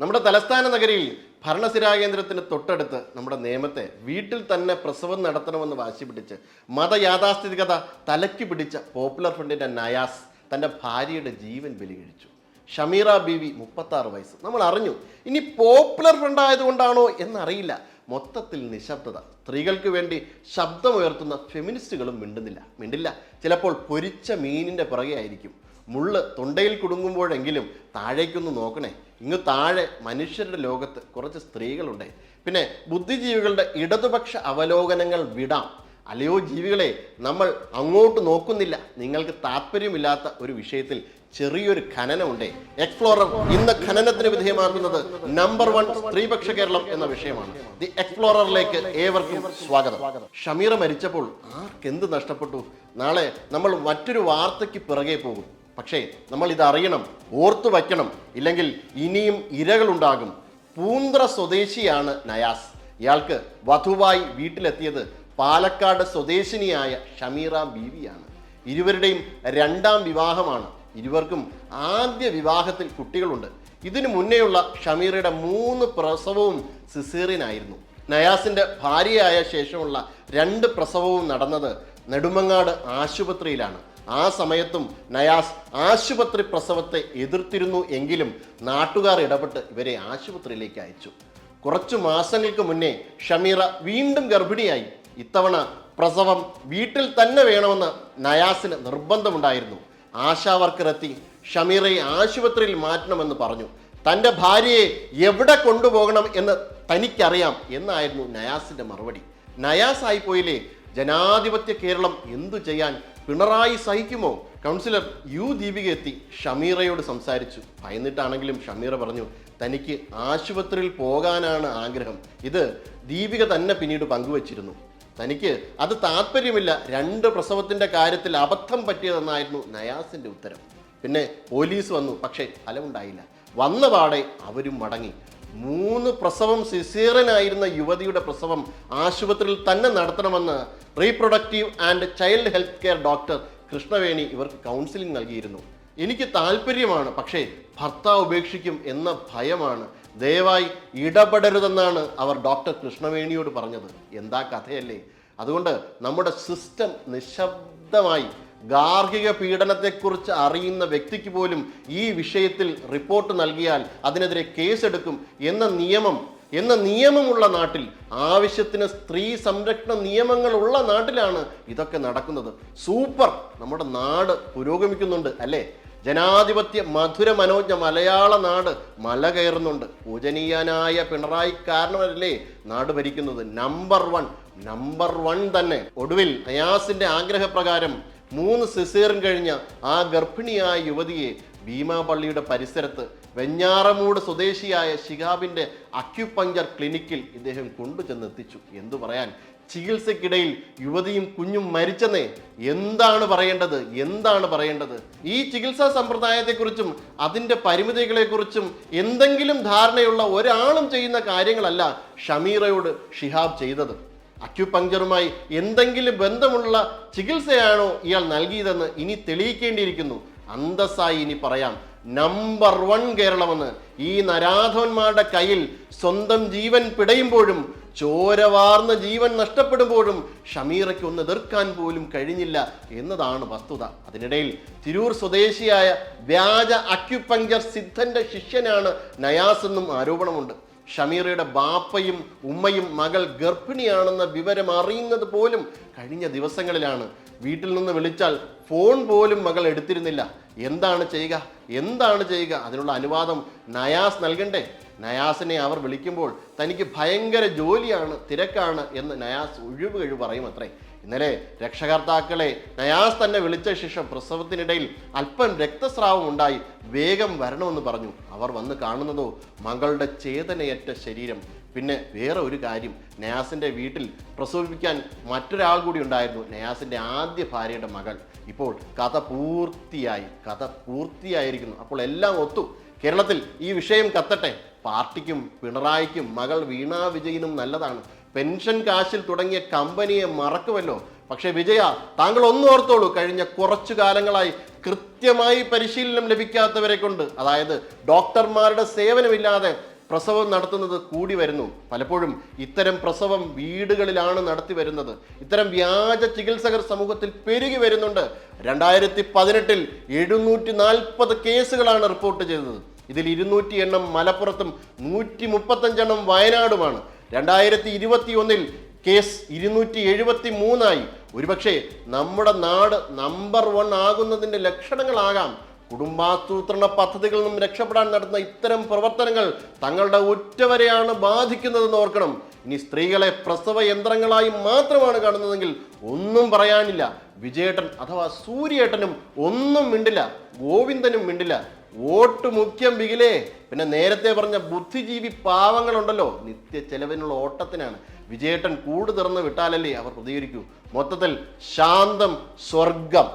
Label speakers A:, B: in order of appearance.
A: നമ്മുടെ തലസ്ഥാന നഗരിയിൽ ഭരണസിരാകേന്ദ്രത്തിന് തൊട്ടടുത്ത് നമ്മുടെ നിയമത്തെ വീട്ടിൽ തന്നെ പ്രസവം നടത്തണമെന്ന് വാശി പിടിച്ച് മതയാഥാസ്ഥിതികത തലയ്ക്ക് പിടിച്ച പോപ്പുലർ ഫ്രണ്ടിന്റെ നയാസ് തന്റെ ഭാര്യയുടെ ജീവൻ ബലികഴിച്ചു. ഷമീറ ഷമീറ ബീവി മുപ്പത്താറ് വയസ്സ്. നമ്മൾ അറിഞ്ഞു. ഇനി പോപ്പുലർ ഫ്രണ്ട് ആയതുകൊണ്ടാണോ എന്നറിയില്ല. മൊത്തത്തിൽ നിശബ്ദത. സ്ത്രീകൾക്ക് വേണ്ടി ശബ്ദമുയർത്തുന്ന ഫെമിനിസ്റ്റുകളും മിണ്ടുന്നില്ല. മിണ്ടില്ല. ചിലപ്പോൾ പൊരിച്ച മീനിന്റെ പുറകെ ആയിരിക്കും മുള്ള് തൊണ്ടയിൽ കുടുങ്ങുമ്പോഴെങ്കിലും താഴേക്കൊന്ന് നോക്കണേ. ഇങ്ങ് താഴെ മനുഷ്യരുടെ ലോകത്ത് കുറച്ച് സ്ത്രീകളുണ്ട്. പിന്നെ ബുദ്ധിജീവികളുടെ ഇടതുപക്ഷ അവലോകനങ്ങൾ വിടാം. അല്ലയോ ജീവികളെ നമ്മൾ അങ്ങോട്ട് നോക്കുന്നില്ല. നിങ്ങൾക്ക് താല്പര്യമില്ലാത്ത ഒരു വിഷയത്തിൽ ചെറിയൊരു ഖനനമുണ്ട്. എക്സ്പ്ലോറർ ഇന്ന് ഖനനത്തിന് വിധേയമാക്കുന്നത് നമ്പർ വൺ സ്ത്രീപക്ഷ കേരളം എന്ന വിഷയമാണ്. ദി എക്സ്പ്ലോററിലേക്ക് ഏവർക്കും സ്വാഗതം. ഷമീറ മരിച്ചപ്പോൾ ആർക്കെന്ത് നഷ്ടപ്പെട്ടു? നാളെ നമ്മൾ മറ്റൊരു വാർത്തയ്ക്ക് പിറകെ പോകും. പക്ഷേ നമ്മൾ ഇത് അറിയണം ഓർത്തു വയ്ക്കണം. ഇല്ലെങ്കിൽ ഇനിയും ഇരകളുണ്ടാകും. പൂന്ത്ര സ്വദേശിയാണ് നയാസ്. ഇയാൾക്ക് വധുവായി വീട്ടിലെത്തിയത് പാലക്കാട് സ്വദേശിനിയായ ഷമീറ ബീവിയാണ്. ഇരുവരുടെയും രണ്ടാം വിവാഹമാണ്. ഇരുവർക്കും ആദ്യ വിവാഹത്തിൽ കുട്ടികളുണ്ട്. ഇതിനു മുന്നേയുള്ള ഷമീറയുടെ മൂന്ന് പ്രസവവും സിസേറിയനായിരുന്നു. നയാസിന്റെ ഭാര്യയായ ശേഷമുള്ള രണ്ട് പ്രസവവും നടന്നത് നെടുമങ്ങാട് ആശുപത്രിയിലാണ്. ആ സമയത്തും നയാസ് ആശുപത്രി പ്രസവത്തെ എതിർത്തിരുന്നു എങ്കിലും നാട്ടുകാർ ഇടപെട്ട് ഇവരെ ആശുപത്രിയിലേക്ക് അയച്ചു. കുറച്ചു മാസങ്ങൾക്ക് മുന്നേ ഷമീറ വീണ്ടും ഗർഭിണിയായി. ഇത്തവണ പ്രസവം വീട്ടിൽ തന്നെ വേണമെന്ന് നയാസിന് നിർബന്ധമുണ്ടായിരുന്നു. ആശാവർക്കർ എത്തി ഷമീറയെ ആശുപത്രിയിൽ മാറ്റണമെന്ന് പറഞ്ഞു. തന്റെ ഭാര്യയെ എവിടെ കൊണ്ടുപോകണം എന്ന് തനിക്കറിയാം എന്നായിരുന്നു നയാസിന്റെ മറുപടി. നയാസ് ആയിപ്പോയില്ലേ ജനാധിപത്യ കേരളം എന്തു ചെയ്യാൻ പിണറായി സഹിക്കുമോ? കൗൺസിലർ യു ദീപിക എത്തി ഷമീറയോട് സംസാരിച്ചു. ഭയന്നിട്ടാണെങ്കിലും ഷമീറ പറഞ്ഞു തനിക്ക് ആശുപത്രിയിൽ പോകാനാണ് ആഗ്രഹം. ഇത് ദീപിക തന്നെ പിന്നീട് പങ്കുവച്ചിരുന്നു. തനിക്ക് അത് താല്പര്യമില്ല രണ്ട് പ്രസവത്തിന്റെ കാര്യത്തിൽ അബദ്ധം പറ്റിയതെന്നായിരുന്നു നയാസിന്റെ ഉത്തരം. പിന്നെ പോലീസ് വന്നു. പക്ഷേ ഫലമുണ്ടായില്ല. വന്ന പാടെ അവരും മടങ്ങി. മൂന്ന് പ്രസവം സിസേറിയനായിരുന്ന യുവതിയുടെ പ്രസവം ആശുപത്രിയിൽ തന്നെ നടത്തണമെന്ന് reproductive and child health care doctor Krishnaveni ഇവർക്ക് കൗൺസിലിംഗ് നൽകിയിരുന്നു. എനിക്ക് താല്പര്യമാണ് പക്ഷേ ഭർത്താവ് ഉപേക്ഷിക്കും എന്ന ഭയമാണ്. ദയവായി ഇടപെടരുതെന്നാണ് അവർ ഡോക്ടർ കൃഷ്ണവേണിയോട് പറഞ്ഞത്. എന്താ കഥയല്ലേ? അതുകൊണ്ട് നമ്മുടെ സിസ്റ്റം നിശബ്ദമായി ഗാർഹിക പീഡനത്തെക്കുറിച്ച് അറിയുന്ന വ്യക്തിക്ക് പോലും ഈ വിഷയത്തിൽ റിപ്പോർട്ട് നൽകിയാൽ അതിനെതിരെ കേസെടുക്കും എന്ന നിയമം എന്ന നിയമമുള്ള നാട്ടിൽ ആവശ്യത്തിന് സ്ത്രീ സംരക്ഷണ നിയമങ്ങളുള്ള നാട്ടിലാണ് ഇതൊക്കെ നടക്കുന്നത്. സൂപ്പർ! നമ്മുടെ നാട് പുരോഗമിക്കുന്നുണ്ട് അല്ലേ? ജനാധിപത്യ മധുര മനോജ്ഞ മലയാള നാട് മല കയറുന്നുണ്ട്. പൂജനീയനായ പിണറായി കാരണമല്ലേ നാട് ഭരിക്കുന്നത്? നമ്പർ വൺ നമ്പർ വൺ തന്നെ. ഒടുവിൽ അയാസിന്റെ ആഗ്രഹപ്രകാരം മൂന്ന് സിസേറും കഴിഞ്ഞ ആ ഗർഭിണിയായ യുവതിയെ ഭീമാപള്ളിയുടെ പരിസരത്ത് വെഞ്ഞാറമൂട് സ്വദേശിയായ ശിഹാബിന്റെ അക്യുപഞ്ചർ ക്ലിനിക്കിൽ ഇദ്ദേഹം കൊണ്ടുചെന്ന് എത്തിച്ചു എന്തു പറയാൻ? ചികിത്സക്കിടയിൽ യുവതിയും കുഞ്ഞും മരിച്ചെന്നേ എന്താണ് പറയേണ്ടത്? എന്താണ് പറയേണ്ടത്? ഈ ചികിത്സാ സമ്പ്രദായത്തെക്കുറിച്ചും അതിന്റെ പരിമിതികളെക്കുറിച്ചും എന്തെങ്കിലും ധാരണയുള്ള ഒരാളും ചെയ്യുന്ന കാര്യങ്ങളല്ല ഷമീറയോട് ഷിഹാബ് ചെയ്തത്. അക്യുപങ്ചറുമായി എന്തെങ്കിലും ബന്ധമുള്ള ചികിത്സയാണോ ഇയാൾ നൽകിയതെന്ന് ഇനി തെളിയിക്കേണ്ടിയിരിക്കുന്നു. അന്തസ്സായി ഇനി പറയാം. നമ്പർ വൺ കേരളമെന്ന്. ഈ നരാധവന്മാരുടെ കയ്യിൽ സ്വന്തം ജീവൻ പിടയുമ്പോഴും ചോരവാർന്ന ജീവൻ നഷ്ടപ്പെടുമ്പോഴും ഷമീറയ്ക്ക് ഒന്ന് എതിർക്കാൻ പോലും കഴിഞ്ഞില്ല എന്നതാണ് വസ്തുത. അതിനിടയിൽ തിരൂർ സ്വദേശിയായ വ്യാജ അക്യുപങ്ചർ സിദ്ധന്റെ ശിഷ്യനാണ് നയാസ് എന്നും ആരോപണമുണ്ട്. ഷമീറയുടെ ബാപ്പയും ഉമ്മയും മകൾ ഗർഭിണിയാണെന്ന വിവരം അറിയുന്നത് പോലും കഴിഞ്ഞ ദിവസങ്ങളിലാണ്. വീട്ടിൽ നിന്ന് വിളിച്ചാൽ ഫോൺ പോലും മകൾ എടുത്തിരുന്നില്ല. എന്താണ് ചെയ്യുക? എന്താണ് ചെയ്യുക? അതിനുള്ള അനുവാദം നയാസ് നൽകണ്ടേ? നയാസിനെ അവർ വിളിക്കുമ്പോൾ തനിക്ക് ഭയങ്കര ജോലിയാണ് തിരക്കാണ് എന്ന് നയാസ് ഒഴിവ് കഴിവ് പറയും അത്രേ ഇന്നലെ രക്ഷകർത്താക്കളെ നയാസ് തന്നെ വിളിച്ച ശേഷം പ്രസവത്തിനിടയിൽ അല്പം രക്തസ്രാവം ഉണ്ടായി വേഗം വരണമെന്ന് പറഞ്ഞു. അവർ വന്ന് കാണുന്നതോ മകളുടെ ചേതനയറ്റ ശരീരം. പിന്നെ വേറെ ഒരു കാര്യം നയാസിന്റെ വീട്ടിൽ പ്രസവിപ്പിക്കാൻ മറ്റൊരാൾ കൂടി ഉണ്ടായിരുന്നു നയാസിന്റെ ആദ്യ ഭാര്യയുടെ മകൾ. ഇപ്പോൾ കഥ പൂർത്തിയായി കഥ പൂർത്തിയായിരിക്കുന്നു. അപ്പോൾ എല്ലാം ഒത്തു. കേരളത്തിൽ ഈ വിഷയം കത്തട്ടെ. പാർട്ടിക്കും പിണറായിക്കും മകൾ വീണാ വിജയനും നല്ലതാണ്. പെൻഷൻ കാശിൽ തുടങ്ങിയ കമ്പനിയെ മറക്കുമല്ലോ പക്ഷേ വിജയ താങ്കൾ ഒന്നും ഓർത്തോളൂ കഴിഞ്ഞ കുറച്ചു കാലങ്ങളായി കൃത്യമായി പരിശീലനം ലഭിക്കാത്തവരെ കൊണ്ട്. അതായത് ഡോക്ടർമാരുടെ സേവനമില്ലാതെ പ്രസവം നടത്തുന്നത് കൂടി വരുന്നു. പലപ്പോഴും ഇത്തരം പ്രസവം വീടുകളിലാണ് നടത്തി വരുന്നത്. ഇത്തരം വ്യാജ ചികിത്സകർ സമൂഹത്തിൽ പെരുകി വരുന്നുണ്ട്. രണ്ടായിരത്തി പതിനെട്ടിൽ എഴുന്നൂറ്റി നാൽപ്പത് കേസുകളാണ് റിപ്പോർട്ട് ചെയ്തത്. ഇതിൽ ഇരുന്നൂറ്റി എണ്ണം മലപ്പുറത്തും നൂറ്റി മുപ്പത്തഞ്ചെണ്ണം വയനാടുമാണ്. രണ്ടായിരത്തി ഇരുപത്തി ഒന്നിൽ കേസ് ഇരുന്നൂറ്റി എഴുപത്തി മൂന്നായി ഒരുപക്ഷെ നമ്മുടെ നാട് നമ്പർ വൺ ആകുന്നതിന്റെ ലക്ഷണങ്ങളാകാം. കുടുംബാസൂത്രണ പദ്ധതികളിൽ നിന്നും രക്ഷപ്പെടാൻ നടത്തുന്ന ഇത്തരം പ്രവർത്തനങ്ങൾ തങ്ങളുടെ ഉറ്റവരെയാണ് ബാധിക്കുന്നതെന്ന് ഓർക്കണം. ഇനി സ്ത്രീകളെ പ്രസവ യന്ത്രങ്ങളായി മാത്രമാണ് കാണുന്നതെങ്കിൽ ഒന്നും പറയാനില്ല. വിജയേട്ടൻ അഥവാ സൂര്യേട്ടനും ഒന്നും മിണ്ടില്ല. ഗോവിന്ദനും മിണ്ടില്ല. വോട്ട് മുഖ്യം ബിഗിലേ പിന്നെ നേരത്തെ പറഞ്ഞ ബുദ്ധിജീവി പാവങ്ങളുണ്ടല്ലോ. നിത്യ ചെലവിനുള്ള ഓട്ടത്തിനാണ്. വിജയേട്ടൻ കൂട് തുറന്ന് വിട്ടാലല്ലേ അവർ പ്രതികരിക്കൂ. മൊത്തത്തിൽ ശാന്തം സ്വർഗം.